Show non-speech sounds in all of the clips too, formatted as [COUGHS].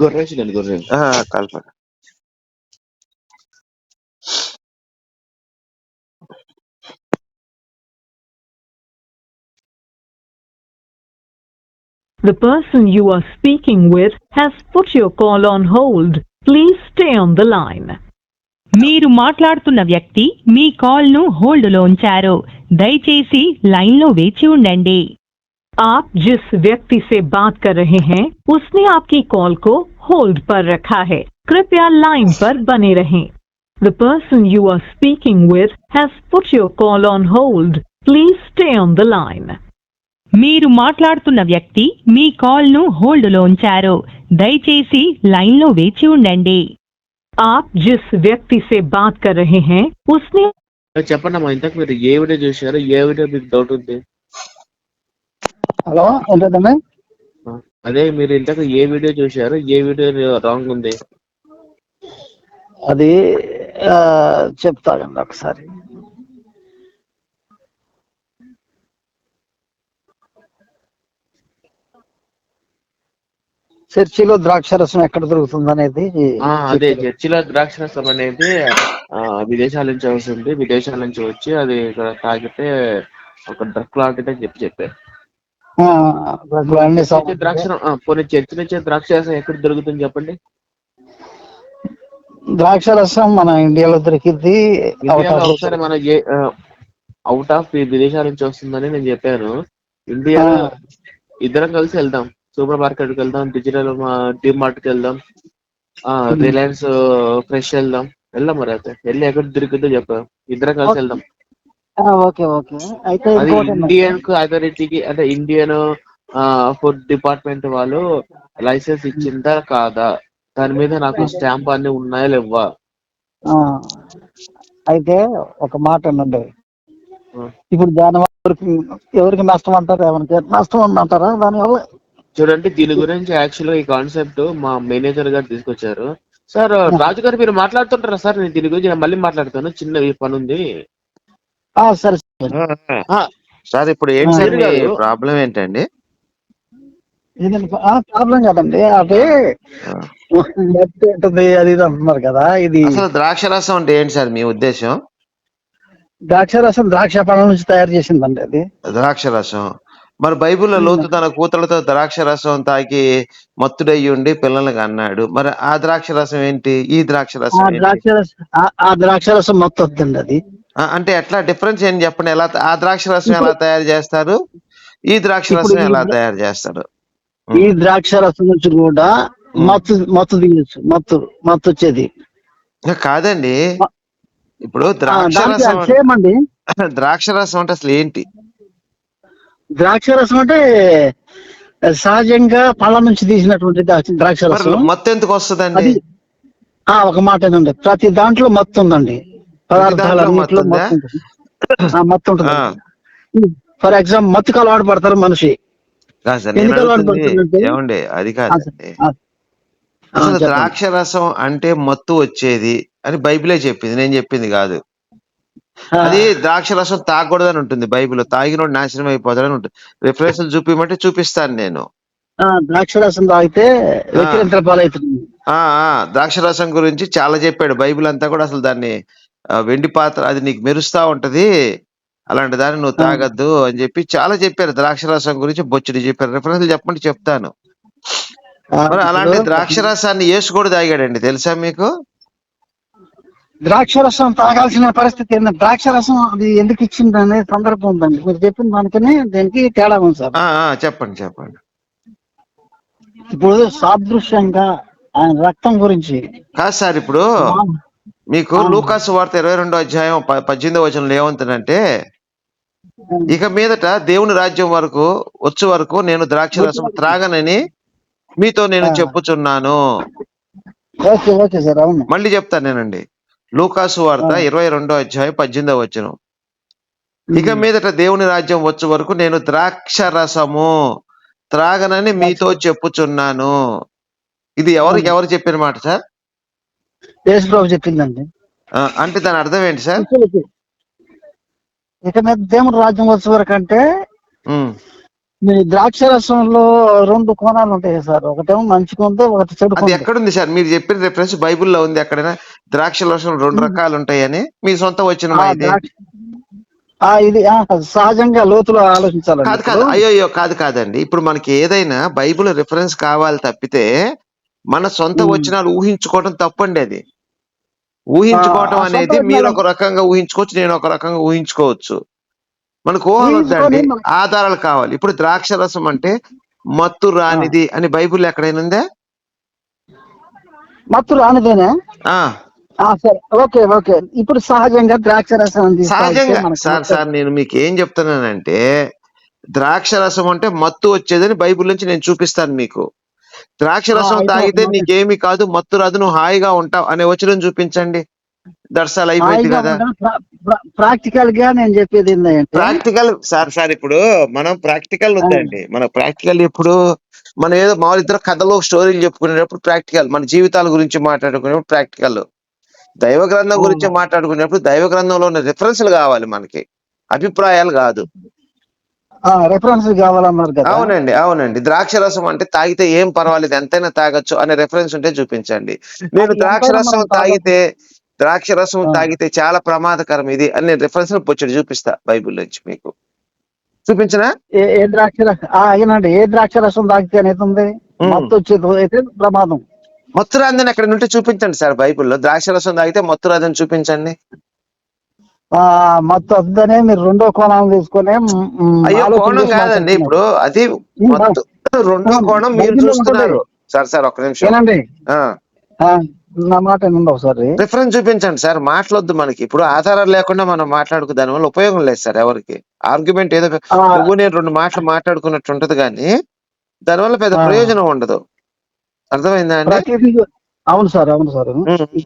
గొర్రెసిలండి గొర్రె ఆ, కలపండి The person you are speaking with has put your call on hold. Please stay on the line. మీరు మాట్లాడుతున్న వ్యక్తి మీ కాల్ను హోల్డ్లో ఉంచారు దయచేసి లైన్లో వేచి ఉండండి आप जिस व्यक्ति से बात कर रहे हैं उसने आपकी कॉल को होल्ड पर रखा है कृपया लाइन पर बने रहें The person you are speaking with has put your call on hold. Please stay on the line. మీరు మాట్లాడుతున్న వ్యక్తి మీ కాల్ను హోల్డ్లో ఉంచారు దయచేసి లైన్లో వేచి ఉండండి आप जिस व्यक्ति से बात कर रहे हैं उसने చెప్పండి అమ్మా ఇంతకు మీరు ఏ వీడియో చూశారు ఏ వీడియో మీకు డౌట్ ఉంది హలో ఏంటంటే ఆ, అదే మీరు ఇంతకు ఏ వీడియో చూశారు? ఏ వీడియో రాంగ్ ఉంది? అది చెప్తాగండి ఒకసారి. చర్చిలో ద్రాక్షరసం ఎక్కడ దొరుకుతుంది అనేది అదే చర్చిలో ద్రాక్షరసం అనేది విదేశాల నుంచి వస్తుంది. విదేశాల నుంచి వచ్చి అది ఇక్కడ తాగితే ఒక డ్రగ్ లాంటిది అని చెప్పి చెప్పారు. ద్రాక్ష పోనీ చర్చి నుంచి ద్రాక్షరసం ఎక్కడ దొరుకుతుంది చెప్పండి? ద్రాక్షరసం మన ఇండియాలో దొరికింది ఒకసారి మన అవుట్ ఆఫ్ విదేశాల నుంచి వస్తుందని నేను చెప్పాను. ఇండియా. ఇద్దరం కలిసి వెళ్దాం. సూపర్ మార్కెట్కి వెళ్దాం డిజిటల్ డి మార్ట్కి వెళ్దాం రిలయన్స్ ఫ్రెష్ వెళ్దాం. వెళ్దాం మరి అయితే. వెళ్ళి ఎక్కడ దొరికిందో చెప్పాం. ఇద్దరం కలిసి వెళ్దాం. Okay okay. అయితే అది ఇండియన్ అథారిటీకి అంటే ఇండియన్ ఫుడ్ డిపార్ట్మెంట్ వాళ్ళు లైసెన్స్ ఇచ్చిందా కాదా? దాని మీద నాకు స్టాంప్ అన్ని ఉన్నాయా లేవా అయితే ఒక మాట అనండి. ఆ. ఇప్పుడు దాని ఎవరికి ఎవరికి నష్టం అంటారు? ఎవరికి నష్టం ఉందంటారా? దానివల్ల చూడండి దీని గురించి యాక్చువల్గా ఈ కాన్సెప్ట్ మా మేనేజర్ గారు తీసుకొచ్చారు. సార్ రాజు గారు మీరు మాట్లాడుతుంటారా సార్? నేను దీని గురించి నేను మళ్ళీ మాట్లాడతాను. చిన్న పని ఉంది సరే సరే. ఇప్పుడు ఏంటి సార్ ఆ. మీ ప్రాబ్లం ఏంటండి? ప్రాబ్లం కదండి. అది ఉంటుంది అది ఇది అంటున్నారు కదా ఇది అసలు ద్రాక్ష రసం అంటే ఏంటి సార్ మీ ఉద్దేశం? ద్రాక్ష రసం ద్రాక్ష పళ్ళ నుంచి తయారు చేసిందండి అది. ద్రాక్ష రసం మరి బైబిల్లో లోతు తన కూతులతో ద్రాక్ష రసం తాకి మత్తుడయ్యి ఉండి పిల్లలకి అన్నాడు మరి ఆ ద్రాక్ష రసం ఏంటి? ఈ ద్రాక్ష రసం ద్రాక్ష రసం ఆ- ఆ ద్రాక్ష రసం మొత్తం వద్దండి అది. ఆ, అంటే ఎట్లా డిఫరెన్స్ ఏంటి చెప్పండి? ఎలా ఆ ద్రాక్ష రసం ఎలా తయారు చేస్తారు? ఈ ద్రాక్ష ఇప్పుడు రసం ఈ ఎలా ద్రా- తయారు చేస్తారు? ఈ ద్రాక్ష రసం నుంచి కూడా మత్తు మత్తు తీయచ్చు మత్తు మత్తు వచ్చేది. కాదండి. ఇప్పుడు ఆ, ద్రాక్ష రసం సేమ్ అండి. [LAUGHS] ద్రాక్ష రసం అంటే అసలు ఏంటి? ద్రాక్ష రసం అంటే సహజంగా పళ్ళ నుంచి తీసినటువంటి ద్రాక్ష- ద్రాక్ష మరి రసం. మొత్తం ఎందుకు వస్తుందండి? అది ఆ ఒక మాట ఏనండి ప్రతి దాంట్లో మత్తు ఉందండి. పదార్థాలు దాంట్లో అన్నింటిలో మత్తు ఉంటుంది. ఫర్ ఎగ్జాంపుల్ మత్తుకు అలవాటు పడతారు మనిషి. కాదు? ఏమండి? అది కాదండి అసలు చెప్పండి. ద్రాక్ష రసం అంటే మత్తు వచ్చేది అని బైబిలే చెప్పింది. నేను చెప్పింది కాదు. అది ద్రాక్ష రసం తాగకూడదని ఉంటుంది బైబిల్ తాగినోడు నాశనం అయిపోతాడని ఉంటుంది. రిఫరెన్స్ చూపించమంటే చూపిస్తాను నేను. ద్రాక్ష రసం తాగితే ద్రాక్ష రసం గురించి చాలా చెప్పాడు. బైబిల్ అంతా కూడా అసలు దాన్ని వెండి పాత్ర అది నీకు మెరుస్తా ఉంటది అలాంటి దాన్ని నువ్వు తాగద్దు అని చెప్పి చాలా చెప్పారు. ద్రాక్ష రసం గురించి బొచ్చుడు చెప్పారు. రిఫరెన్స్ చెప్పండి చెప్తాను. మరి అలాంటి ద్రాక్ష రసాన్ని యేసు కూడా తాగాడండి. తెలుసా మీకు? ద్రాక్ష రసం తాగాల్సిన పరిస్థితి ఏంటంటే ద్రాక్ష రసం అది ఎందుకు ఇచ్చింది అనే సందర్భం ఉందండి. మీరు చెప్పిన దానికనే దీనికి తేడా ఉంది సార్. చెప్పండి చెప్పండి. ఇప్పుడు సాదృశ్యంగా ఆయన రక్తం గురించి కాదు సార్ ఇప్పుడు మీకు లూకాసు వార్త ఇరవై రెండో అధ్యాయం ప- పద్దెనిమిదో వచనంలో ఏమంటుందంటే ఇక మీదట దేవుని రాజ్యం వరకు వచ్చు వరకు నేను ద్రాక్ష రసం త్రాగనని మీతో నేను చెప్పుచున్నాను. మళ్ళీ చెప్తాను నేనండి. లూకాసు వార్త ఇరవై రెండో అధ్యాయం పద్దెనిమిదో వచనం. ఇక మీదట దేవుని రాజ్యం వచ్చు వరకు నేను ద్రాక్ష రసము త్రాగనని మీతో చెప్పుచున్నాను. ఇది ఎవరికి ఎవరు చెప్పిన మాట సార్? యేసు ప్రభు చెప్పిందండి అంటే దాని అర్థం ఏంటి సార్? ఇక మీద దేవుని రాజ్యం వచ్చే వరకు అంటే ఉమ్, మీ ద్రాక్ష రసంలో రెండు కోణాలు ఉంటాయి సార్. ఒకటేమో మంచి కొంత ఒకటి చెడు అది ఎక్కడుంది సార్? మీరు చెప్పిన రిఫరెన్స్ బైబిల్లో ఉంది ఎక్కడైనా? ద్రాక్ష రసం రెండు రకాలు ఉంటాయని మీ సొంత వచ్చిన ఇది? ద్రాక్ష ఆ, ఇది ఆ, సహజంగా లోతులో ఆలోచించాలండి కాదు కాదు. ఇప్పుడు. అయ్యో అయ్యో కాదు కాదండి. ఇప్పుడు మనకి ఏదైనా బైబిల్ రిఫరెన్స్ కావాలి తప్పితే మన సొంత ఉమ్. వచనాలు ఊహించుకోవడం తప్పండి అది. ఊహించుకోవటం అనేది మీరు ఒక రకంగా ఊహించుకోవచ్చు నేను ఒక రకంగా ఊహించుకోవచ్చు. మనకు ఊహలు వద్దండి. ఆధారాలు కావాలి. ఇప్పుడు ద్రాక్ష రసం అంటే మత్తు రానిది అని బైబిల్ ఎక్కడైనా ఉందా? మత్తు రానిదేనే? సరే. Okay okay. ఇప్పుడు సహజంగా ద్రాక్ష రసం సహజంగా. సార్ సార్ నేను మీకు ఏం చెప్తున్నానంటే ద్రాక్ష రసం అంటే మత్తు వచ్చేదని బైబిల్ నుంచి నేను చూపిస్తాను మీకు. ద్రాక్ష రసం తాగితే నీకేమి కాదు మత్తు రాదు నువ్వు హాయిగా ఉంటావు అనే వచనం చూపించండి. దర్శనాలు అయిపోయింది కదా. ప్రాక్టికల్గా నేను చెప్పేది ప్రాక్టికల్ సార్ సార్ ఇప్పుడు మనం ప్రాక్టికల్ ఉందండి మన ప్రాక్టికల్ ఇప్పుడు మనం ఏదో మామూలు ఇద్దరు కథలు స్టోరీలు చెప్పుకునేటప్పుడు ప్రాక్టికల్. మన జీవితాల గురించి మాట్లాడుకునేటప్పుడు ప్రాక్టికల్. దైవ గ్రంథం గురించి మాట్లాడుకునేటప్పుడు దైవ గ్రంథంలో ఉన్న రిఫరెన్స్లు కావాలి మనకి. అభిప్రాయాలు కాదు. రెఫరెన్స్ కావాలన్నారు కదా? అవునండి అవునండి. ద్రాక్ష రసం అంటే తాగితే ఏం పర్వాలేదు ఎంతైనా తాగొచ్చు అనే రెఫరెన్స్ ఉంటే చూపించండి. నేను ద్రాక్ష రసం తాగితే ద్రాక్ష రసం. తాగితే చాలా ప్రమాదకరం ఇది అని నేను రెఫరెన్స్ పొచ్చడి చూపిస్తా బైబిల్ నుంచి మీకు. చూపించనా? ఏ ద్రాక్ష రసం ఏ ద్రాక్ష రసం తాగితే అనేది ఉంది. మత్తు వచ్చేది అయితే ప్రమాదం. మత్తు రాదని అక్కడ నుండి చూపించండి సార్ బైబిల్లో. ద్రాక్ష రసం తాగితే మత్తు రాదని చూపించండి. మత్తు వద్దనే మీరు రెండో కోణం తీసుకొని అయ్యో కోణం కాదండి. ఇప్పుడు అది రెండో కోణం మీరు చూస్తున్నారు. సార్ సార్ ఒక్క నిమిషం. ఏనండి? నా మాట వినండి ఒకసారి. రిఫరెన్స్ చూపించండి సార్ మాట్లాడొద్దు మనకి. ఇప్పుడు ఆధారాలు లేకుండా మనం మాట్లాడుకు దాని వల్ల ఉపయోగం లేదు సార్ ఎవరికి. ఆర్గ్యుమెంట్ ఏదో నువ్వు నేను రెండు మాటలు మాట్లాడుకున్నట్టు ఉంటది కానీ దానివల్ల పెద్ద. ప్రయోజనం ఉండదు. అర్థమైందా అండి? అవును సార్ అవును సార్.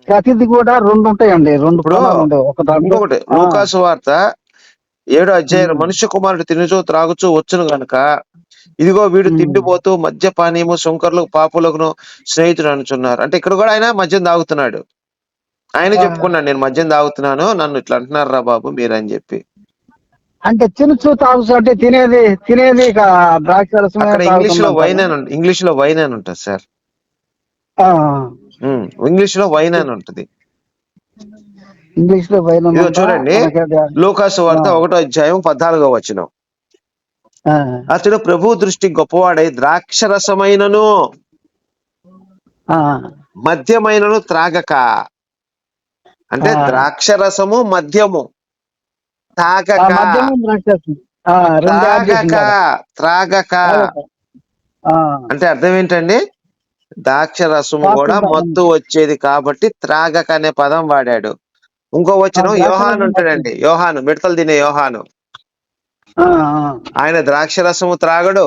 ప్రతిదీ కూడా రెండు ఉంటాయండి రెండు ఇంకొకటి లూకాసు వార్త ఏడో అధ్యాయం ఉమ్. మనుష్య కుమారుడు తినుచు త్రాగుచు వచ్చును గనుక ఇదిగో వీడు. తిండిపోతూ మద్యపానీయము శంకర్లకు పాపులకు స్నేహితుడు అనుచున్నారు అంటే ఇక్కడ కూడా ఆయన మద్యం తాగుతున్నాడు ఆయన. చెప్పుకున్నాడు నేను మద్యం తాగుతున్నాను నన్ను ఇట్లా అంటున్నారు రా బాబు మీరని చెప్పి అంటే తినచ్చు తాగుచు అంటే తినేది తినేది ఇక ద్రాక్ష ఇంగ్లీష్లో వైన్. అని ఇంగ్లీష్లో వైన్ అని ఉంటుంది సార్ ఇంగ్లీష్లో వైన్ అని ఉంటుంది. ఇంగ్లీష్లో వైన్. చూడండి. లూకాసు వార్త. ఒకటో అధ్యాయం పద్నాలుగో వచ్చిన అతడు ప్రభు దృష్టి గొప్పవాడై ద్రాక్షరసమైనను ఆ, మద్యమైనను త్రాగక. అంటే ఆ. ద్రాక్షరసము మద్యము. తాగక. ద్రాక్ష త్రాగక. తాగక. ఆ, అంటే అర్థం ఏంటండి? ద్రాక్ష రసము తాగకుండా కూడా మత్తు వచ్చేది కాబట్టి త్రాగక అనే పదం వాడాడు. ఇంకో వచ్చిన యోహాను ఉంటాడండి యోహాను మిడతలు తినే యోహాను. ఆయన ద్రాక్ష రసము త్రాగడు.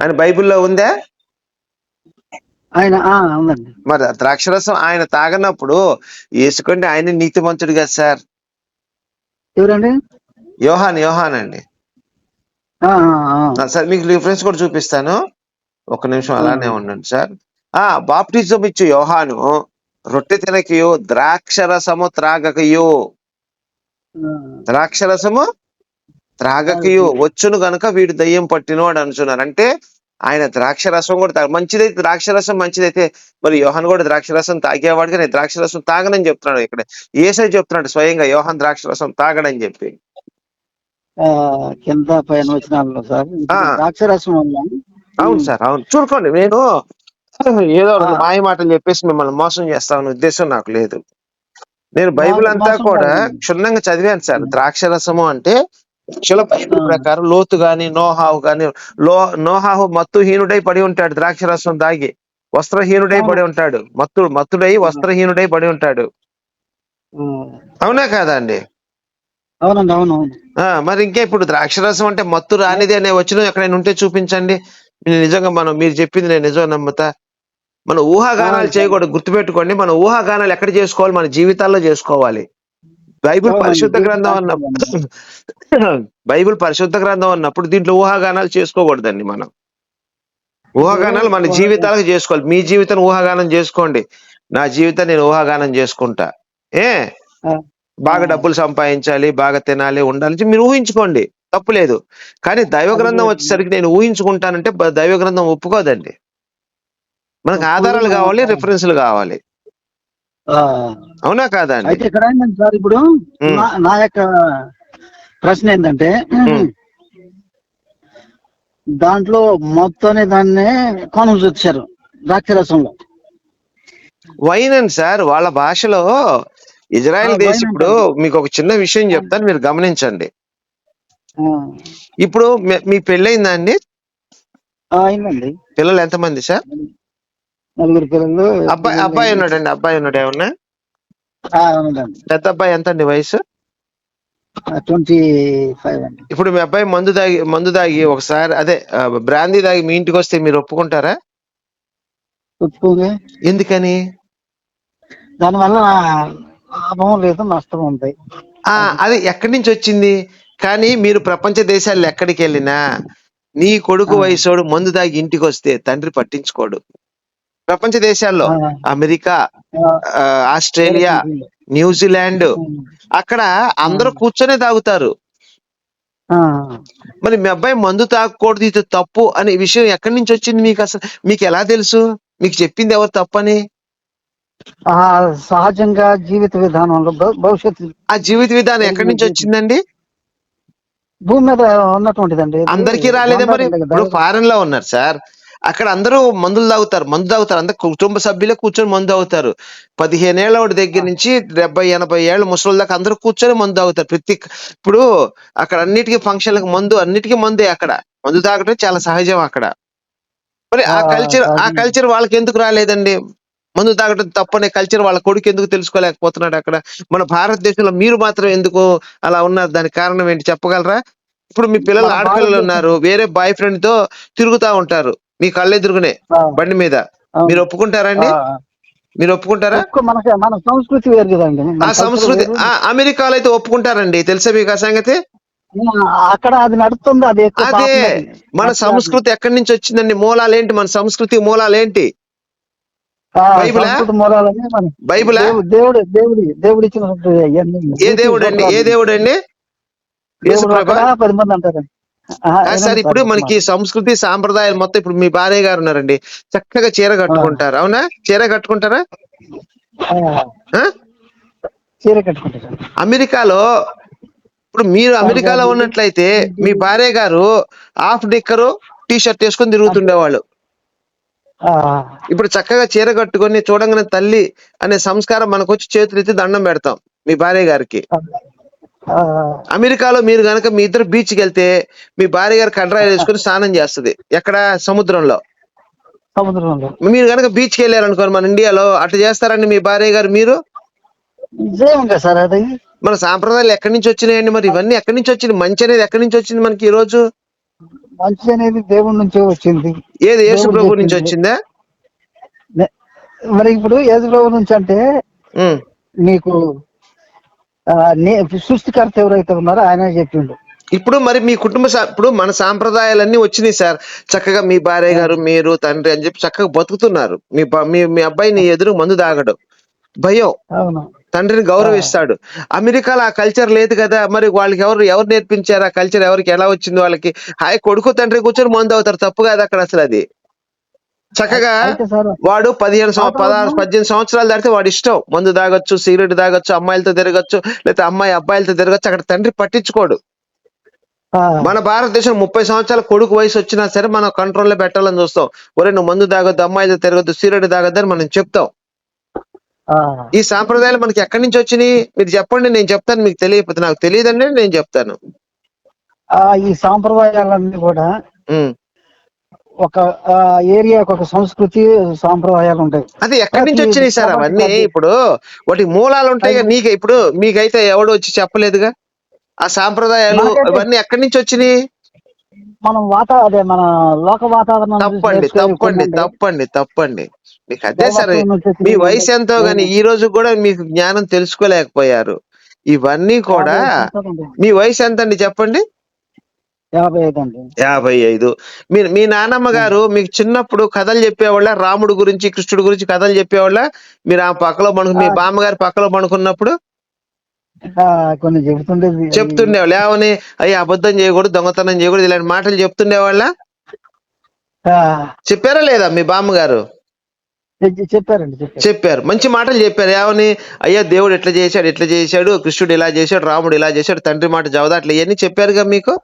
ఆయన బైబిల్లో ఉందా? ఆయన మరి ద్రాక్షరసం ఆయన తాగనప్పుడు వేసుకుంటే ఆయన నీతిమంతుడు కదా సార్? ఎవరండి? యోహాన్ యోహాన్ అండి సార్ మీకు రిఫరెన్స్ కూడా చూపిస్తాను. ఒక నిమిషం అలానే ఉండండి సార్. ఆ బాప్టిజం ఇచ్చు యోహాను. రొట్టె తినకయో ద్రాక్షరసము త్రాగకయో. ద్రాక్షరసము త్రాగకయో. వచ్చును గనుక వీడు దయ్యం పట్టినవాడు అనుచున్నారు. అంటే ఆయన ద్రాక్షరసం కూడా తాగ మంచిదైతే ద్రాక్షరసం మంచిదైతే మరి యోహాన్ కూడా ద్రాక్షరసం తాగేవాడుగా నేను ద్రాక్షరసం తాగనని చెప్తున్నాడు ఇక్కడ. ఏసై చెప్తున్నాడు స్వయంగా యోహాన్ ద్రాక్షరసం తాగడని చెప్పి. కింద పైన వచ్చిన సార్. ద్రాక్షరసం వల్ల అవును సార్ అవును. చూడుకోండి నేను [LAUGHS] ఏదో ఆ. మాయ మాటలు చెప్పేసి మిమ్మల్ని మోసం చేస్తామనే ఉద్దేశం నాకు లేదు. నేను బైబిల్ అంతా మోసం కూడా. క్షుణ్ణంగా చదివాను సార్. ద్రాక్షరసము అంటే యాక్చువల్ బైబిల్. ప్రకారం లోతు గాని నోహాహు గాని లో నోహాహు మత్తుహీనుడై పడి ఉంటాడు ద్రాక్షరసం దాగి. వస్త్రహీనుడై అవును. పడి ఉంటాడు. మత్తు మత్తుడై వస్త్రహీనుడై పడి ఉంటాడు. అవునా కాదా అండి? అవునండి అవును అవును. ఆ మరి ఇంకా ఇప్పుడు ద్రాక్షరసం అంటే మత్తు రానిది అనే వచ్చిన ఎక్కడైనా ఉంటే చూపించండి. నిజంగా మనం మీరు చెప్పింది నేను నిజం నమ్ముతా. మన ఊహాగానాలు చేయకూడదు గుర్తుపెట్టుకోండి. మన ఊహాగానాలు ఎక్కడ చేసుకోవాలి? మన జీవితాల్లో చేసుకోవాలి. బైబిల్. పరిశుద్ధ గ్రంథం అన్నప్పుడు [COUGHS] బైబిల్ పరిశుద్ధ గ్రంథం అన్నప్పుడు దీంట్లో ఊహాగానాలు చేసుకోకూడదండి మనం. ఊహాగానాలు మన. జీవితాలకు చేసుకోవాలి. మీ జీవితాన్ని ఊహాగానం చేసుకోండి. నా జీవితం నేను ఊహాగానం చేసుకుంటా. ఏ? బాగా. డబ్బులు సంపాదించాలి బాగా తినాలి ఉండాలి. మీరు ఊహించుకోండి. తప్పు లేదు. కానీ దైవ గ్రంథం. వచ్చేసరికి నేను ఊహించుకుంటానంటే దైవ గ్రంథం ఒప్పుకోదండి. మనకు ఆధారాలు కావాలి రిఫరెన్స్లు కావాలి. ఆ, అవునా కాదా అయితే ఇక్కడ సార్ ఇప్పుడు. నా- యొక్క ప్రశ్న ఏంటంటే. దాంట్లో మొత్తాన్ని దాన్ని కొనుగోలు వచ్చారు ద్రాక్షరసంలో. వైన్ అండి సార్ వాళ్ళ భాషలో ఇజ్రాయెల్ దేశం ఇప్పుడు మీకు ఒక చిన్న విషయం చెప్తాను మీరు గమనించండి. ఇప్పుడు మీ- మీ పెళ్ళయిందా అండి? అయిందండి. పిల్లలు ఎంతమంది సార్? నలుగురు పిల్లలు అబ్బాయి అబ్బాయి ఉన్నాడండి అబ్బాయి ఉన్నాడు ఏమన్నా? ఆ, అవునండి పెద్ద అబ్బాయి ఎంత అండి వయసు ట్వంటీ ఫైవ్ అండి. ఇప్పుడు మీ అబ్బాయి మందు దాగి మందు దాగి ఒకసారి అదే బ్రాందీ దాగి మీ ఇంటికి వస్తే మీరు ఒప్పుకుంటారా? ఒప్పుకోగా ఎందుకని? దానివల్ల లాభం లేదు నష్టం ఉంది ఆ అది ఎక్కడి నుంచి వచ్చింది? కానీ మీరు ప్రపంచ దేశాల్లో ఎక్కడికి వెళ్ళినా నీ కొడుకు. వయసోడు మందు దాగి ఇంటికి వస్తే తండ్రి పట్టించుకోడు. ప్రపంచ దేశాల్లో అమెరికా ఆస్ట్రేలియా న్యూజిలాండ్ అక్కడ అందరూ కూర్చొనే తాగుతారు. మరి మీ అబ్బాయి మందు తాగకూడదు ఇది తప్పు అనే విషయం ఎక్కడి నుంచి వచ్చింది మీకు అసలు? మీకు ఎలా తెలుసు? మీకు చెప్పింది ఎవరు తప్పని? ఆ, సహజంగా జీవిత విధానంలో భ- భవిష్యత్తు ఆ జీవిత విధానం ఎక్కడి నుంచి వచ్చిందండి? భూమి మీద ఉన్నటువంటిదండి. అందరికీ రాలేదే మరి? ఇప్పుడు. ఫారెన్లో ఉన్నారు సార్. అక్కడ అందరూ మందులు తాగుతారు మందు తాగుతారు. అందరు కుటుంబ సభ్యులే కూర్చొని మందు తాగుతారు. పదిహేనేళ్ళ వాడి దగ్గర నుంచి డెబ్బై ఎనభై ఏళ్ళ ముసలి దాకా అందరూ కూర్చొని మందు తాగుతారు. ప్రతి ఇప్పుడు అక్కడ అన్నిటికీ ఫంక్షన్లకు మందు అన్నిటికీ మందే అక్కడ. మందు తాగటం చాలా సహజం అక్కడ. మరి ఆ కల్చర్ ఆ. కల్చర్ వాళ్ళకి ఎందుకు రాలేదండి? మందు తాగటం తప్పనే కల్చర్ వాళ్ళ కొడుకు ఎందుకు తెలుసుకోలేకపోతున్నాడు అక్కడ? మన భారతదేశంలో మీరు మాత్రం ఎందుకు అలా ఉన్నారు? దానికి కారణం ఏంటి చెప్పగలరా? ఇప్పుడు మీ పిల్లలు ఆడపిల్లలు ఉన్నారు వేరే బాయ్ ఫ్రెండ్తో తిరుగుతా ఉంటారు మీ కళ్ళెదురుగునే బండి మీద. మీరు ఒప్పుకుంటారండి మీరు ఒప్పుకుంటారా? మనకి మన సంస్కృతి వేరు కదండి. ఆ సంస్కృతి అమెరికాలో అయితే ఒప్పుకుంటారండి. తెలుసా మీకు ఆ సంగతి? అక్కడ అది నడుస్తుంది అది అదే. మన సంస్కృతి ఎక్కడి నుంచి వచ్చిందండి? మూలాలేంటి? మన సంస్కృతి మూలాలేంటి? బైబిలా? దేవుడు దేవుడు దేవుడి ఇవన్నీ ఏ దేవుడు అండి ఏ దేవుడు అండి పది మంది సార్ ఇప్పుడు మనకి సంస్కృతి సాంప్రదాయాలు మొత్తం ఇప్పుడు మీ భార్య గారు ఉన్నారండి. చక్కగా చీర కట్టుకుంటారు. అవునా? చీర కట్టుకుంటారా? ఆ? చీర కట్టుకుంటారు అమెరికాలో ఇప్పుడు మీరు అమెరికాలో ఉన్నట్లయితే మీ భార్య గారు హాఫ్ నిక్కరు టీ షర్ట్ వేసుకొని తిరుగుతుండేవాళ్ళు. ఇప్పుడు చక్కగా చీర కట్టుకొని చూడంగానే తల్లి అనే సంస్కారం మనకు వచ్చి చేతులు ఎత్తి దండం పెడతాం మీ భార్య గారికి. అమెరికాలో మీరు గనక మీ ఇద్దరు బీచ్కి వెళ్తే మీ భార్య గారు కండ్రాయిలు వేసుకొని స్నానం చేస్తది. ఎక్కడ? సముద్రంలో. సముద్రంలో. మీరు గనక బీచ్కి వెళ్ళారనుకోండి మన ఇండియాలో అట్లా చేస్తారండి మీ భార్య గారు మీరు? సార్ అది. మన సాంప్రదాయాలు ఎక్కడి నుంచి వచ్చినాయండి మరి? ఇవన్నీ ఎక్కడి నుంచి వచ్చింది? మంచి అనేది ఎక్కడి నుంచి వచ్చింది మనకి ఈ రోజు మంచి అనేది దేవుడి నుంచే వచ్చింది. ఏది యేసు ప్రభు నుంచి. వచ్చిందా? మరి ఇప్పుడు యేసు ప్రభు నుంచి అంటే. నీకు సృష్టికర్త ఎవరైతే ఉన్నారో ఆయన చెప్పిండు. ఇప్పుడు మరి మీ కుటుంబ ఇప్పుడు మన సాంప్రదాయాలన్నీ వచ్చినాయి సార్. చక్కగా మీ భార్య గారు మీరు తండ్రి అని చెప్పి చక్కగా బతుకుతున్నారు. మీ మీ అబ్బాయి నీ ఎదురు మందు తాగడు. భయం. అవును. తండ్రిని గౌరవిస్తాడు. అమెరికాలో ఆ కల్చర్ లేదు కదా మరి వాళ్ళకి ఎవరు ఎవరు నేర్పించారు? ఆ కల్చర్ ఎవరికి ఎలా వచ్చింది వాళ్ళకి? హాయ్ కొడుకు తండ్రి కూర్చొని మందు అవుతారు. తప్పు కాదు అక్కడ అసలు అది. చక్కగా వాడు పదిహేను పదహారు పద్దెనిమిది సంవత్సరాలు దాటితే వాడు ఇష్టం. మందు తాగొచ్చు సిగరెట్ తాగొచ్చు అమ్మాయిలతో తిరగచ్చు లేకపోతే అమ్మాయి అబ్బాయిలతో తిరగచ్చు. అక్కడ తండ్రి పట్టించుకోడు. మన భారతదేశం ముప్పై సంవత్సరాల కొడుకు వయసు వచ్చినా సరే మనం కంట్రోల్లో పెట్టాలని చూస్తాం. ఒరే నువ్వు మందు తాగొద్దు అమ్మాయిలతో తిరగద్దు సిగరెట్ తాగొద్దు అని మనం చెప్తాం. ఈ సాంప్రదాయాలు మనకి ఎక్కడి నుంచి వచ్చినాయి? మీరు చెప్పండి నేను చెప్తాను మీకు తెలియకపోతే నాకు తెలియదండి నేను చెప్తాను. ఆ, ఈ సాంప్రదాయాలన్నీ కూడా. ఒక ఏరియాకి ఒక సంస్కృతి సాంప్రదాయాలు ఉంటాయి. అది ఎక్కడి నుంచి వచ్చినాయి సార్ అవన్నీ? ఇప్పుడు వాటి మూలాలు ఉంటాయి నీకు ఇప్పుడు మీకైతే ఎవడు వచ్చి చెప్పలేదుగా? ఆ సాంప్రదాయాలు ఇవన్నీ ఎక్కడి నుంచి వచ్చినాయి? మనం వాత అదే మన లోక వాతావరణం తప్పండి తప్పండి తప్పండి తప్పండి. మీకు అదే సరే మీ వయసు ఎంతో గాని ఈ రోజు కూడా మీకు జ్ఞానం తెలుసుకోలేకపోయారు. ఇవన్నీ కూడా మీ వయసు ఎంత అండి చెప్పండి? యాభై ఐదు అండి. యాభై ఐదు. మీరు మీ నానమ్మ గారు మీకు చిన్నప్పుడు కథలు చెప్పేవాళ్ళ రాముడు గురించి కృష్ణుడు గురించి కథలు చెప్పేవాళ్ళ? మీరు ఆ పక్కలో పడుకు మీ బామ్మగారి పక్కలో పడుకున్నప్పుడు? కొన్ని చెబుతుండేది. చెప్తుండేవాళ్ళు. ఏమని? అయ్యి అబద్ధం చేయకూడదు దొంగతనం చేయకూడదు ఇలాంటి మాటలు చెప్తుండేవాళ్ళ? చెప్పారా లేదా మీ బామ్మగారు? చె- చెప్పారండి చెప్పారు. మంచి మాటలు చెప్పారు. ఏమని? అయ్యా దేవుడు ఎట్లా చేశాడు ఎట్లా చేశాడు కృష్ణుడు ఇలా చేశాడు రాముడు ఇలా చేశాడు తండ్రి మాట జవదా అట్లా ఇవన్నీ చెప్పారుగా మీకు?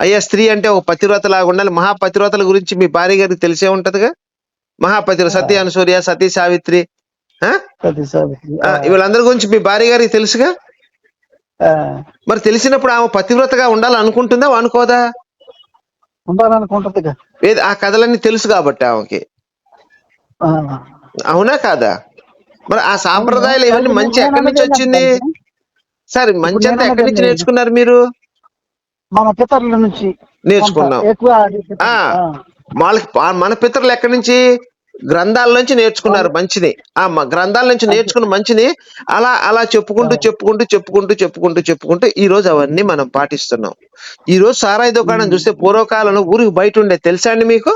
అయ్యా స్త్రీ అంటే ఒక పతివ్రత లాగా ఉండాలి. మహాపతివ్రతల గురించి మీ భార్య గారికి తెలిసే ఉంటదిగా? మహాపతివ్రత సతీ అనసూయ సతీ సావిత్రి వీళ్ళందరి గురించి మీ భార్య గారికి తెలుసుగా? మరి తెలిసినప్పుడు ఆమె పతివ్రతగా ఉండాలనుకుంటుందా అనుకోదా ఉండాలనుకుంటదిగా. ఏది ఆ కథలన్నీ తెలుసు కాబట్టి ఆమెకి. అవునా కాదా? మరి ఆ సాంప్రదాయాలు ఇవన్నీ మంచి ఎక్కడి నుంచి వచ్చింది? సరే మంచి అంతా ఎక్కడి నుంచి నేర్చుకున్నారు మీరు? మన పితరుల నుంచి. నేర్చుకున్నాం. ఎక్కువ వాళ్ళకి మన పితరులు ఎక్కడి నుంచి? గ్రంథాల నుంచి నేర్చుకున్నారు మంచిని ఆ గ్రంథాల నుంచి నేర్చుకున్న మంచిని అలా అలా చెప్పుకుంటూ చెప్పుకుంటూ చెప్పుకుంటూ చెప్పుకుంటూ చెప్పుకుంటూ ఈ రోజు అవన్నీ మనం పాటిస్తున్నాం. ఈ రోజు సారాయి దుకాణం చూస్తే పూర్వకాలంలో ఊరికి బయట ఉండే తెలుసా అండి మీకు?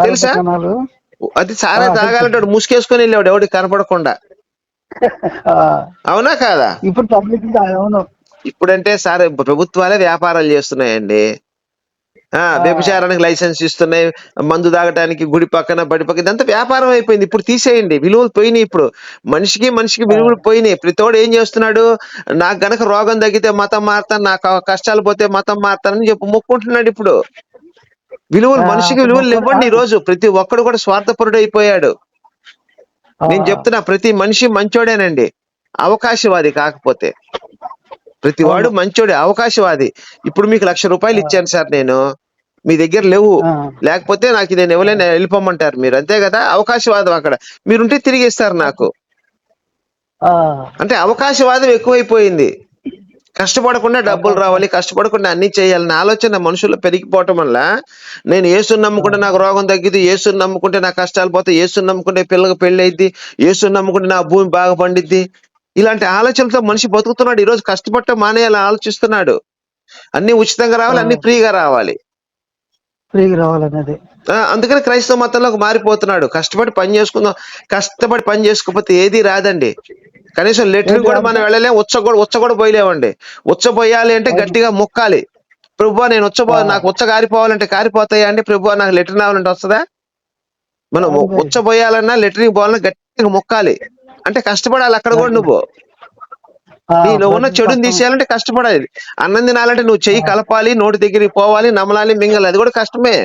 తెలుసా? అది సారాయి. తాగాలంటే ముసుకేసుకొని వెళ్ళేవాడు ఎవడికి కనపడకుండా. అవునా కాదా? ఇప్పుడు పబ్లిక్ అవును. ఇప్పుడంటే సార్ ప్రభుత్వాలే వ్యాపారాలు చేస్తున్నాయండి. ఆ వ్యభిచారానికి లైసెన్స్ ఇస్తున్నాయి మందు తాగటానికి గుడి పక్కన బడి పక్కన ఇదంతా వ్యాపారం అయిపోయింది. ఇప్పుడు తీసేయండి విలువలు పోయినాయి ఇప్పుడు. మనిషికి మనిషికి విలువలు పోయినాయి. ప్రతివాడు ఏం చేస్తున్నాడు? నాకు గనక రోగం తగ్గితే మతం మారుతాను నాకు కష్టాలు పోతే మతం మారుతానని చెప్పి మొక్కుంటున్నాడు ఇప్పుడు. విలువలు ఆ, మనిషికి విలువలు ఇవ్వండి ఈ రోజు. ప్రతి ఒక్కడు కూడా స్వార్థపరుడు అయిపోయాడు ఆ, నేను చెప్తున్నా ప్రతి మనిషి మంచోడేనండి. అవకాశవాది కాకపోతే. ప్రతి వాడు మంచోడే అవకాశవాది. ఇప్పుడు మీకు లక్ష రూపాయలు ఇచ్చాను సార్ నేను. మీ దగ్గర లేవు. లేకపోతే నాకు నేను ఎవరైనా వెళ్ళిపోమంటారు మీరు. అంతే కదా? అవకాశవాదం అక్కడ. మీరుంటే తిరిగి ఇస్తారు నాకు అంటే అవకాశవాదం ఎక్కువైపోయింది. కష్టపడకుండా డబ్బులు రావాలి కష్టపడకుండా అన్ని చేయాలనే ఆలోచన మనుషుల్లో పెరిగిపోవటం వల్ల నేను ఏసుని నమ్ముకుంటే నాకు రోగం తగ్గిద్ది ఏసుని నమ్ముకుంటే నా కష్టాలు పోతాయి ఏసుని నమ్ముకుంటే పిల్లకి పెళ్ళి అయింది ఏసుని నమ్ముకుంటే నా భూమి బాగా పండిద్ది. ఇలాంటి ఆలోచనలతో మనిషి బతుకుతున్నాడు. ఈ రోజు కష్టపడటం మానేయాలని ఆలోచిస్తున్నాడు. అన్ని ఉచితంగా రావాలి అన్ని ఫ్రీగా రావాలి. ఫ్రీగా రావాలనేది అందుకని క్రైస్తవ మతంలోకి మారిపోతున్నాడు. కష్టపడి పని చేసుకుందాం. కష్టపడి పని చేసుకోకపోతే ఏది రాదండి. కనీసం లెటర్ కూడా మనం వెళ్ళలేం. ఉచ్చ కూడా ఉచ్చ కూడా పోయలేమండి. ఉచ్చ పోయాలి అంటే గట్టిగా మొక్కాలి. ప్రభు నేను ఉచ్చబో నాకు ఉచ్చ కారిపోవాలంటే కారిపోతాయా అండి? ప్రభు నాకు లెటర్ రావాలంటే వస్తుందా? మనం ఉచ్చ పోయాలన్నా లెటరింగ్ పోవాలన్నా గట్టిగా మొక్కాలి. అంటే కష్టపడాలి అక్కడ కూడా నువ్వు. నీలో ఉన్న చెడుని తీసేయాలంటే కష్టపడాలి. అన్నం తినాలంటే నువ్వు చెయ్యి కలపాలి నోటి దగ్గరికి పోవాలి నమలాలి మింగలి. అది కూడా కష్టమే.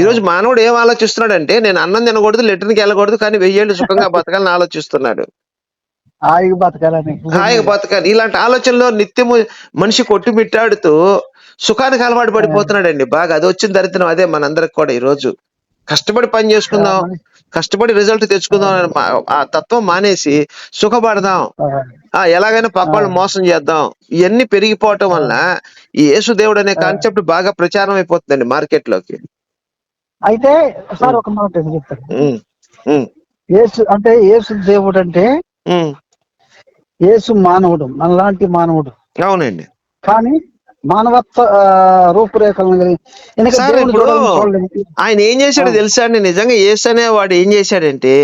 ఈ రోజు మానవుడు ఏం ఆలోచిస్తున్నాడంటే నేను అన్నం తినకూడదు లెటర్కి వెళ్ళకూడదు కానీ వెయ్యేళ్ళు సుఖంగా [LAUGHS] బతకాలని ఆలోచిస్తున్నాడు. హాయిగా బతకాలని. హాయిగా బతకాలి. ఇలాంటి ఆలోచనలో నిత్యము మనిషి కొట్టుమిట్టాడుతూ సుఖానికి అలవాటు పడిపోతున్నాడండి. బాగా అది వచ్చిన దరిద్రం అదే మనందరికి కూడా ఈ రోజు కష్టపడి పని చేసుకుందాం కష్టపడి రిజల్ట్ తెచ్చుకుందాం ఆ తత్వం మానేసి సుఖపడదాం. ఆ, ఎలాగైనా వాళ్ళని మోసం చేద్దాం. ఇవన్నీ పెరిగిపోవటం వల్ల ఈ యేసు దేవుడు అనే కాన్సెప్ట్ బాగా ప్రచారం అయిపోతుందండి మార్కెట్లోకి అయితే సార్ ఒక మాట చెప్తాను. యేసు అంటే యేసు దేవుడు అంటే. యేసు మానవుడు మనలాంటి మానవుడు. అవునండి. కానీ మానవత్వ రూపురేఖలను కలిగి చూడలేదు. ఆయన ఏం చేశాడో. తెలుసా అండి? నిజంగా యేసు అనేవాడు ఏం చేశాడంటే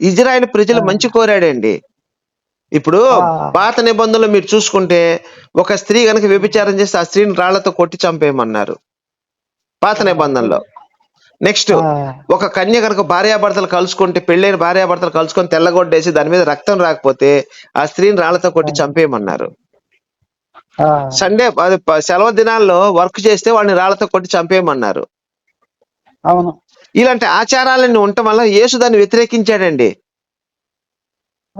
ఇజ్రాయెల్ ప్రజలు మంచి కోరాడండి. ఇప్పుడు. పాత నిబంధనలు మీరు చూసుకుంటే ఒక స్త్రీ గనక వ్యభిచారం చేస్తే ఆ స్త్రీని రాళ్ళతో కొట్టి చంపేయమన్నారు. పాత నిబంధనలో. నెక్స్ట్ ఒక కన్య కనుక భార్యాభర్తలు కలుసుకుంటే పెళ్ళైన భార్యాభర్తలు కలుసుకొని తెల్లగొడ్డేసి దాని మీద రక్తం రాకపోతే ఆ స్త్రీని రాళ్ళతో కొట్టి చంపేయమన్నారు. సండే అది సెలవు దినాల్లో వర్క్ చేస్తే వాడిని రాళ్ళతో కొట్టి చంపేయమన్నారు. అవును. ఇలాంటి ఆచారాలన్నీ ఉండటం వల్ల యేసు దాన్ని వ్యతిరేకించాడండి.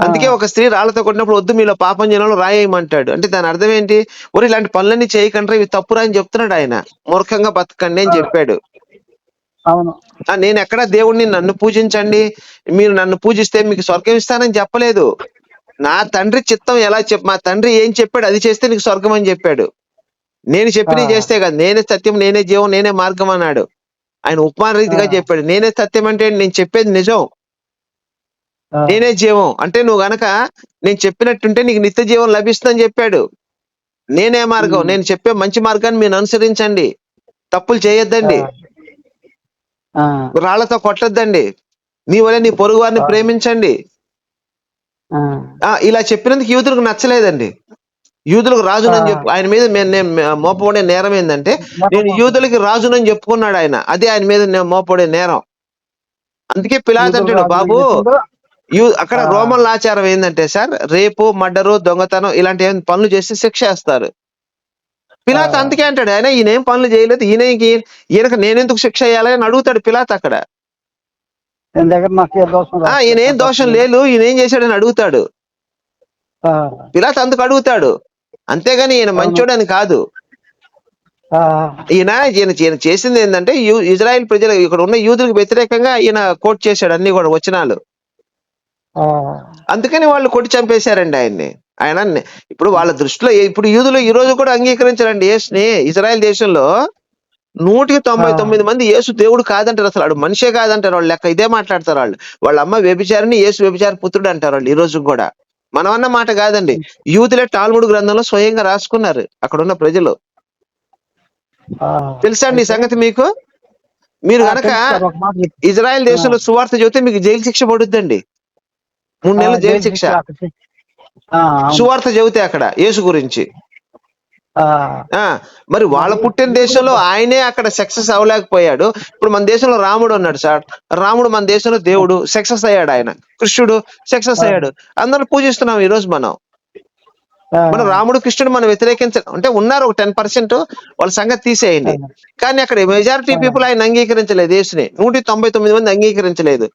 అందుకే ఒక స్త్రీ రాళ్ళతో కొట్టినప్పుడు వద్దు మీలో పాపం జనంలో రాయేయమంటాడు. అంటే దాని అర్థం ఏంటి? ఒరి ఇలాంటి పనులన్నీ చేయకండి ఇవి తప్పురా అని చెప్తున్నాడు ఆయన. మూర్ఖంగా బతకండి అని చెప్పాడు. అవును. నేను ఎక్కడ దేవుణ్ణి నన్ను పూజించండి? మీరు నన్ను పూజిస్తే మీకు స్వర్గం ఇస్తానని చెప్పలేదు. నా తండ్రి చిత్తం ఎలా చెప్ మా తండ్రి ఏం చెప్పాడు అది చేస్తే నీకు స్వర్గం అని చెప్పాడు. నేను చెప్పినవి ఆ. చేస్తే కదా. నేనే సత్యం నేనే జీవం నేనే మార్గం అన్నాడు. ఆయన ఉపమాన రీతిగా. చెప్పాడు. నేనే సత్యం అంటే నేను చెప్పేది నిజం. నేనే జీవం. అంటే నువ్వు గనక నేను చెప్పినట్టుంటే నీకు నిత్య జీవం లభిస్తుందని చెప్పాడు. నేనే మార్గం. నేను చెప్పే మంచి మార్గాన్ని మీరు అనుసరించండి. తప్పులు చేయొద్దండి. రాళ్ళతో కొట్టొద్దండి. నీ వల్ల నీ పొరుగు వారిని. ప్రేమించండి. ఇలా చెప్పినందుకు యూదులకు నచ్చలేదండి. యూదులకు రాజునని చెప్పు ఆయన మీద నేను మోపబడే నేరం ఏంటంటే నేను యూదులకి రాజునని చెప్పుకున్నాడు ఆయన. అదే ఆయన మీద నేను మోపబడే నేరం. అందుకే పిలాత్ అంటాడు బాబు యూ అక్కడ ఆ. రోమన్ల ఆచారం ఏంటంటే సార్ రేపు మర్డరు దొంగతనం ఇలాంటి పనులు చేస్తే శిక్ష వేస్తారు. పిలాత్. అందుకే అంటాడు ఆయన ఈయన ఏం పనులు చేయలేదు ఈయన ఈయనకు నేనెందుకు శిక్ష వేయాలి అని అడుగుతాడు పిలాత్ అక్కడ. ఈయన ఏం దోషం లేదు ఈయన ఏం చేశాడని అడుగుతాడు. పిలాత్ అందుకు అడుగుతాడు. అంతేగాని ఈయన మంచోడని కాదు. ఈయన ఈయన ఈయన చేసింది ఏంటంటే ఇజ్రాయెల్ ప్రజలు ఇక్కడ ఉన్న యూదులకు వ్యతిరేకంగా ఈయన కోట్ చేశాడు అన్ని కూడా వచనాలు అందుకని వాళ్ళు కొట్టి చంపేశారండి ఆయన్ని. ఆయన ఇప్పుడు వాళ్ళ దృష్టిలో ఇప్పుడు యూదులు ఈ రోజు కూడా అంగీకరించారండి యేసుని. ఇజ్రాయెల్ దేశంలో నూటికి తొంభై. తొమ్మిది మంది యేసు దేవుడు కాదంటారు అసలు. వాడు మనిషే కాదంటారు వాళ్ళు. లెక్క ఇదే మాట్లాడతారు వాళ్ళు. వాళ్ళ అమ్మ వ్యభిచారిని యేసు వ్యభిచార పుత్రుడు అంటారు వాళ్ళు ఈ రోజు కూడా. మనం అన్న మాట కాదండి. యూదులే టాల్ముడు గ్రంథంలో స్వయంగా రాసుకున్నారు అక్కడ ఉన్న ప్రజలు. తెలుసా అండి సంగతి మీకు? మీరు చెప్పు. ఇజ్రాయెల్ దేశంలో సువార్త చెబితే మీకు జైలు శిక్ష పడుద్దండి. మూడు నెలలు జైలు శిక్ష. సువార్త చెబితే అక్కడ యేసు గురించి. మరి వాళ్ళ పుట్టిన దేశంలో ఆయనే అక్కడ సక్సెస్ అవ్వలేకపోయాడు. ఇప్పుడు మన దేశంలో రాముడు ఉన్నాడు సార్. రాముడు మన దేశంలో దేవుడు సక్సెస్ అయ్యాడు ఆయన. కృష్ణుడు సక్సెస్ అయ్యాడు. అందరూ పూజిస్తున్నాం ఈ రోజు మనం. మనం రాముడు కృష్ణుడు మనం వ్యతిరేకించ అంటే ఉన్నారు ఒక టెన్ పర్సెంట్ వాళ్ళ సంగతి తీసేయండి. కానీ అక్కడ మెజారిటీ పీపుల్ ఆయన అంగీకరించలేదు యేసుని నూటి తొంభై తొమ్మిది మంది అంగీకరించలేదు.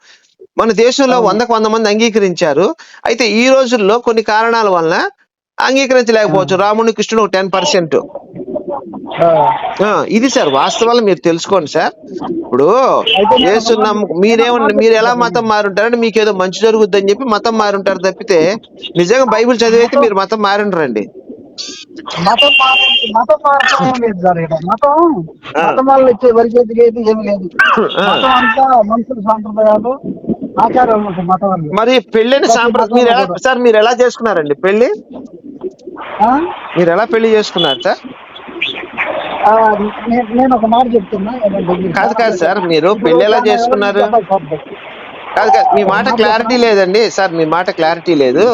మన దేశంలో వందకు వంద మంది అంగీకరించారు. అయితే ఈ రోజుల్లో కొన్ని కారణాల వలన అంగీకరించలేకపోవచ్చు. రాముడు కృష్ణుడు టెన్ పర్సెంట్. ఇది సార్ వాస్తవాలు మీరు తెలుసుకోండి సార్. ఇప్పుడు నమ్ము మీరేమన్నా మీరు ఎలా మతం మారుంటారంటే మీకు ఏదో మంచి జరుగుద్దని చెప్పి మతం మారుంటారు తప్పితే నిజంగా బైబిల్ చదివైతే మీరు మతం మారుంటారండి మతం మార- మతం మారటం ఏం లేదు సార్ ఇక్కడ. మతం మతం వల్ల ఇచ్చే వరిచేది లేదు ఏమి లేదు. ఆ. మతం అంతా మనుషుల సాంప్రదాయాలు ఆచారాలు ఉంటాయి మతం వల్ల. మరి పెళ్ళైన సాంప్రదాయం మీరు ఎలా సార్ మీరు ఎలా చేసుకున్నారండి పెళ్ళి? మీరు ఎలా పెళ్ళి చేసుకున్నారు సార్? నేను ఒక మాట చెప్తున్నా. కాదు కాదు సార్ మీరు పెళ్ళి ఎలా చేసుకున్నారు. కాదు కాదు మీ మాట క్లారిటీ లేదండి సార్ మీ మాట క్లారిటీ లేదు.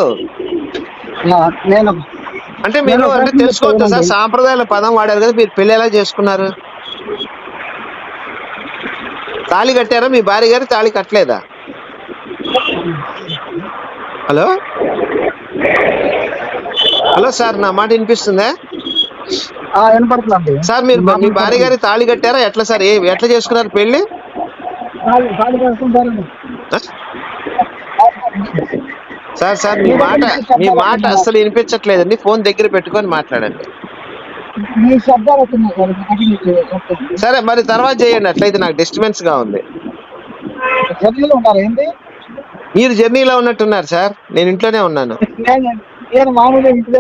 నేను అంటే మీరు అంటే తెలుసుకోవచ్చు సార్. సాంప్రదాయాల పదం వాడారు కదా మీరు పెళ్ళి ఎలా చేసుకున్నారు? తాళి కట్టారా? మీ భార్య గారు తాళి కట్టలేదా? హలో? హలో సార్ నా మాట వినిపిస్తుందా? వినపడుతుందండి. సార్ మీరు మీ భార్య గారి తాళి కట్టారా? ఎట్లా సార్? ఏ ఎట్లా చేసుకున్నారు పెళ్ళి? సార్ సార్ మీ మాట మీ మాట అస్సలు వినిపించట్లేదండి. ఫోన్ దగ్గర పెట్టుకొని మాట్లాడండి. సార్ మరి తర్వాత చేయండి. అట్లయితే నాకు డిస్టర్బెన్స్గా ఉంది మీరు జర్నీలో ఉన్నట్టున్నారు సార్. నేను ఇంట్లోనే ఉన్నాను. నేను మామూలుగా ఇంట్లో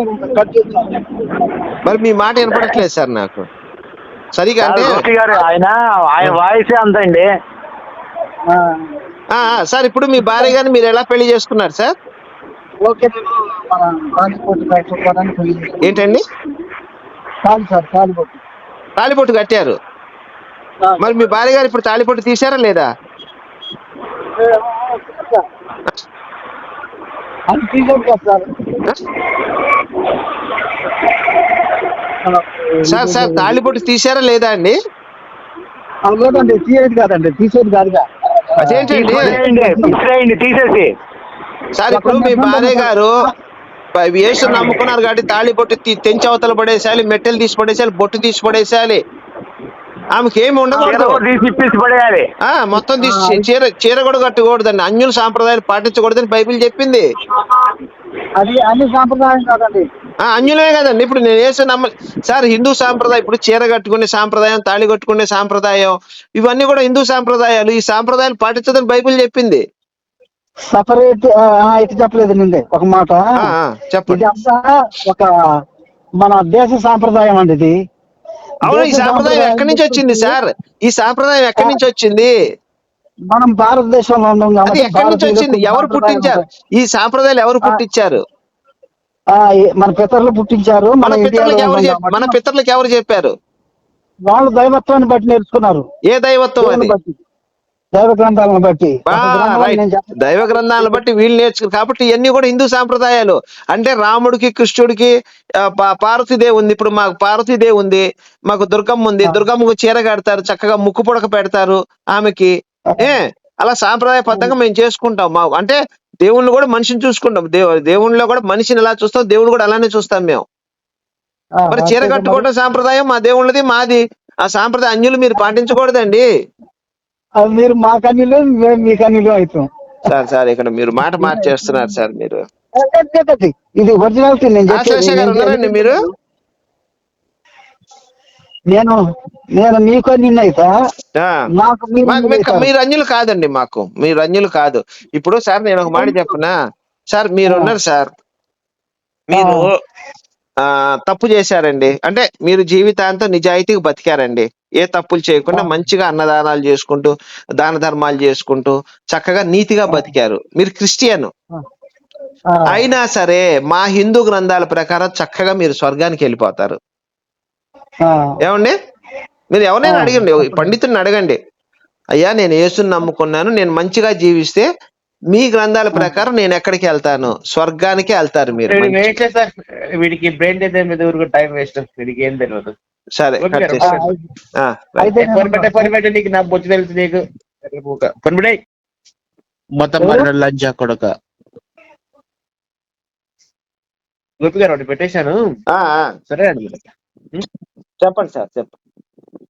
మరి మీ మాట వినపడట్లేదు సార్ నాకు. సరిగా అంటే గారు ఆయన ఆయన వాయిసే అంతండి. ఆ, ఆ, ఆ, సార్ ఇప్పుడు మీ భార్య గారిని మీరు ఎలా పెళ్ళి చేసుకున్నారు సార్? ఓకే నేను మన కాలిపోటు కట్టుకోవడానికి పెళ్ళి చేశాను. ఏంటండి? కాదు సార్ కాలిపోటు తాళిబొట్టు కట్టారు. మరి మీ భార్య గారు ఇప్పుడు తాళిబొట్టు తీశారా లేదా? అది తీసాను కదా సార్. ఆ? సార్ సార్ తాళిబొట్టు తీశారా లేదా అండి? లేదండి తీసేది కాదండి తీసేది కాదుగా. అదేంటండి తీసేసి. సార్ ఇప్పుడు మీ భార్య గారు యేసు నమ్ముకున్నారు కాబట్టి తాళి బొట్టు తెంచి అవతల పడేసేయాలి మెట్టెలు తీసి పడేసేయాలి బొట్టు తీసి పడేసేయాలి. ఆమెకి ఏమి ఉండకూడదు. మొత్తం తీసి చీర చీర కూడా కట్టకూడదండి అన్యుల సాంప్రదాయాలు పాటించకూడదని బైబిల్ చెప్పింది. అది అన్ని సాంప్రదాయం కాదండి. ఆ అన్యులే కదండి. ఇప్పుడు నేను యేసు నమ్మ సార్ హిందూ సాంప్రదాయం ఇప్పుడు చీర కట్టుకునే సాంప్రదాయం తాళి కట్టుకునే సాంప్రదాయం ఇవన్నీ కూడా హిందూ సాంప్రదాయాలు. ఈ సాంప్రదాయాలు పాటించదని బైబిల్ చెప్పింది. సపరేట్ ఇటు చెప్పలేదు నిండే ఒక మాట. చెప్పండి. ఇది ఒక మన దేశ సాంప్రదాయం అండి ఇది. అవును ఈ సాంప్రదాయం ఎక్కడి నుంచి వచ్చింది సార్? ఈ సాంప్రదాయం ఎక్కడి నుంచి వచ్చింది? మనం భారతదేశంలో ఉన్నాం ఎక్కడి నుంచి వచ్చింది? ఎవరు పుట్టించారు. ఈ సాంప్రదాయాలు ఎవరు పుట్టించారు? మన పితరులు పుట్టించారు మన పితరులకు ఎవరు చెప్- మన పితరులకు ఎవరు చెప్పారు? వాళ్ళు దైవత్వాన్ని బట్టి నేర్చుకున్నారు. ఏ దైవత్వం దేవుని అది? బట్టి. దైవ గ్రంథాలను బట్టి. ఆ, ఒక గ్రంథం అని రైట్ నేను చెప్పను. దైవ గ్రంథాలను బట్టి వీళ్ళు నేర్చుకున్నారు. కాబట్టి ఇవన్నీ కూడా హిందూ సాంప్రదాయాలు. అంటే రాముడికి కృష్ణుడికి ఆ, పా- పార్వతీదేవి ఉంది. ఇప్పుడు మాకు పార్వతీదేవి ఉంది మాకు దుర్గమ్మ ఉంది. దుర్గమ్మకు చీర కడతారు చక్కగా ముక్కు పుడక పెడతారు ఆమెకి. ఏ? అలా సాంప్రదాయబద్ధంగా మేము చేసుకుంటాం మా అంటే దేవుణ్ణి కూడా మనిషిని చూసుకుంటాం. దేవు దేవుణ్ణిలో కూడా మనిషిని ఎలా చూస్తాం దేవుని కూడా అలానే చూస్తాం మేము. మరి చీర కట్టుకోవడం సాంప్రదాయం మా దేవుళ్ళది మాది. ఆ సాంప్రదాయ అన్యులు మీరు పాటించకూడదండి. అది మీరు మా కన్నీళ్ళు మేము మీ కన్నీళ్ళు అవుతాం. సార్ సార్ ఇక్కడ మీరు మాట మార్చేస్తున్నారు సార్ మీరు. ఇది ఒరిజినాలిటీ నేను. ఉన్నారండి మీరు? నేను నేను మీకు నిన్న అయితా ఆ. నాకు మీరు అన్యులు కాదండి మాకు. మీరు అన్యులు కాదు. ఇప్పుడు సార్ నేను ఒక మాట చెప్పనా? సార్ మీరు ఉన్నారు సార్. మీరు తప్పు చేశారండి. అంటే మీరు జీవితాంతం నిజాయితీగా బతికారండి. ఏ తప్పులు చేయకుండా మంచిగా అన్నదానాలు చేసుకుంటూ దాన ధర్మాలు చేసుకుంటూ చక్కగా నీతిగా బతికారు. మీరు క్రిస్టియన్. అయినా సరే మా హిందూ గ్రంథాల ప్రకారం చక్కగా మీరు స్వర్గానికి వెళ్ళిపోతారు. ఏమండి? మీరు ఎవరైనా అడగండి. పండితుడిని అడగండి. అయ్యా నేను యేసుని నమ్ముకున్నాను. నేను మంచిగా జీవిస్తే మీ గ్రంథాల ప్రకారం నేను ఎక్కడికి వెళ్తాను? స్వర్గానికి వెళ్తారు మీరు. వీడికి బ్రెయిన్ టైం వేస్ట్. వీడికి ఏం తెలియదు సరే నీకు నా బొచ్చు తెలుసు నీకు. మొత్తం లంచా కొడక. గోపి గారు పెట్టేశాను. సరే అండి చెప్పండి సార్ చెప్పండి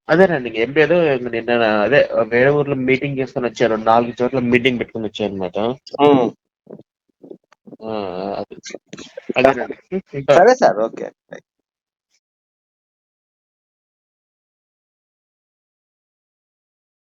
అదేనండి ఏం లేదు నిన్న అదే వేరే ఊర్లో మీటింగ్ చేసుకొని వచ్చాను నాలుగు చోట్ల మీటింగ్ పెట్టుకొని వచ్చాను అనమాట. అదేనండి సరే సార్ ఓకే.